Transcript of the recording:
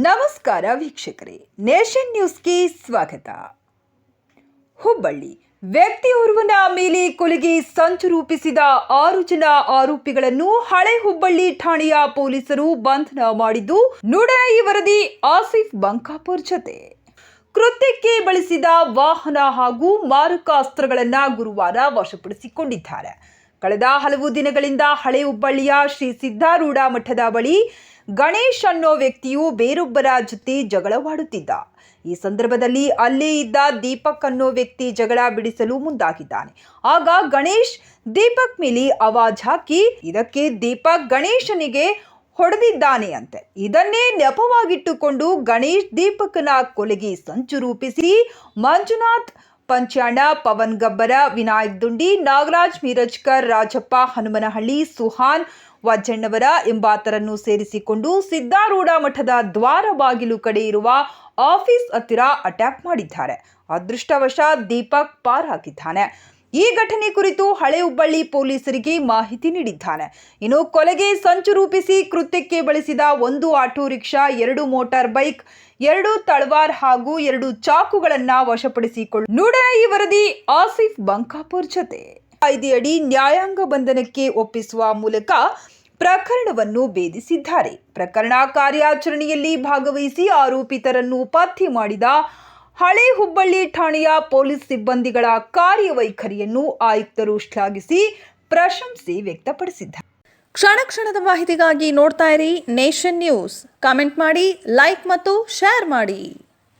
ನಮಸ್ಕಾರ ವೀಕ್ಷಕರೇ, ನೇಷನ್ ನ್ಯೂಸ್ಗೆ ಸ್ವಾಗತ. ಹುಬ್ಬಳ್ಳಿ ವ್ಯಕ್ತಿಯೋರ್ವನ ಮೇಲೆ ಕೊಲೆಗೆ ಸಂಚು ರೂಪಿಸಿದ ಆರು ಜನ ಆರೋಪಿಗಳನ್ನು ಹಳೆ ಹುಬ್ಬಳ್ಳಿ ಠಾಣೆಯ ಪೊಲೀಸರು ಬಂಧನ ಮಾಡಿದ್ದು ನುಡಾಯಿ ವರದಿ ಆಸಿಫ್ ಬಂಕಾಪುರ್ ಜೊತೆ. ಕೃತ್ಯಕ್ಕೆ ಬಳಸಿದ ವಾಹನ ಹಾಗೂ ಮಾರಕಾಸ್ತ್ರಗಳನ್ನ ಗುರುವಾರ ವಶಪಡಿಸಿಕೊಂಡಿದ್ದಾರೆ. ಕಳೆದ ಹಲವು ದಿನಗಳಿಂದ ಹಳೆ ಹುಬ್ಬಳ್ಳಿಯ ಶ್ರೀ ಸಿದ್ಧಾರೂಢ ಮಠದ ಬಳಿ ಗಣೇಶ್ ಅನ್ನೋ ವ್ಯಕ್ತಿಯು ಬೇರೊಬ್ಬರ ಜೊತೆ ಜಗಳವಾಡುತ್ತಿದ್ದ. ಈ ಸಂದರ್ಭದಲ್ಲಿ ಅಲ್ಲೇ ಇದ್ದ ದೀಪಕ್ ಅನ್ನೋ ವ್ಯಕ್ತಿ ಜಗಳ ಬಿಡಿಸಲು ಮುಂದಾಗಿದ್ದಾನೆ. ಆಗ ಗಣೇಶ್ ದೀಪಕ್ ಮೇಲೆ ಅವಾಜ್ ಹಾಕಿ, ಇದಕ್ಕೆ ದೀಪಕ್ ಗಣೇಶನಿಗೆ ಹೊಡೆದಿದ್ದಾನೆ ಅಂತೆ. ಇದನ್ನೇ ನೆಪವಾಗಿಟ್ಟುಕೊಂಡು ಗಣೇಶ್ ದೀಪಕನ ಕೊಲೆಗೆ ಸಂಚು ರೂಪಿಸಿ, ಮಂಜುನಾಥ್ ಪಂಚಾಣ, ಪವನ್ ಗಬ್ಬರ, ವಿನಾಯಕ್ ದುಂಡಿ, ನಾಗರಾಜ್ ಮೀರಜ್ಕರ್, ರಾಜಪ್ಪ ಹನುಮನಹಳ್ಳಿ, ಸುಹಾನ್ ವಜ್ಜಣ್ಣವರ ಎಂಬಾತರನ್ನು ಸೇರಿಸಿಕೊಂಡು ಸಿದ್ದಾರೂಢ ಮಠದ ದ್ವಾರ ಬಾಗಿಲು ಕಡೆ ಇರುವ ಆಫೀಸ್ ಹತ್ತಿರ ಅಟ್ಯಾಕ್ ಮಾಡಿದ್ದಾರೆ. ಅದೃಷ್ಟವಶ ದೀಪಕ್ ಪಾರಾಗಿದ್ದಾನೆ ಈ ಘಟನೆ ಕುರಿತು ಹಳೆ ಹುಬ್ಬಳ್ಳಿ ಪೊಲೀಸರಿಗೆ ಮಾಹಿತಿ ನೀಡಿದ್ದಾನೆ. ಇನ್ನು ಕೊಲೆಗೆ ಸಂಚು ರೂಪಿಸಿ ಕೃತ್ಯಕ್ಕೆ ಬಳಸಿದ ಒಂದು ಆಟೋ ರಿಕ್ಷಾ, ಎರಡು ಮೋಟಾರ್ ಬೈಕ್, ಎರಡು ತಳವಾರ್ ಹಾಗೂ ಎರಡು ಚಾಕುಗಳನ್ನ ವಶಪಡಿಸಿಕೊಳ್ಳ ಈ ವರದಿ ಆಸಿಫ್ ಬಂಕಾಪುರ್ ಜತೆ. ಕಾಯ್ದೆಯಡಿ ನ್ಯಾಯಾಂಗ ಬಂಧನಕ್ಕೆ ಒಪ್ಪಿಸುವ ಮೂಲಕ ಪ್ರಕರಣವನ್ನು ಭೇದಿಸಿದ್ದಾರೆ. ಪ್ರಕರಣ ಕಾರ್ಯಾಚರಣೆಯಲ್ಲಿ ಭಾಗವಹಿಸಿ ಆರೋಪಿತರನ್ನು ಪತ್ತೆ ಮಾಡಿದ ಹಳೆ ಹುಬ್ಬಳ್ಳಿ ಠಾಣೆಯ ಪೊಲೀಸ್ ಸಿಬ್ಬಂದಿಗಳ ಕಾರ್ಯವೈಖರಿಯನ್ನು ಆಯುಕ್ತರು ಶ್ಲಾಘಿಸಿ ಪ್ರಶಂಸೆ ವ್ಯಕ್ತಪಡಿಸಿದ್ದಾರೆ. ಕ್ಷಣ ಕ್ಷಣದ ಮಾಹಿತಿಗಾಗಿ ನೋಡ್ತಾ ಇರಿ ನೇಷನ್ ನ್ಯೂಸ್. ಕಾಮೆಂಟ್ ಮಾಡಿ, ಲೈಕ್ ಮತ್ತು ಶೇರ್ ಮಾಡಿ.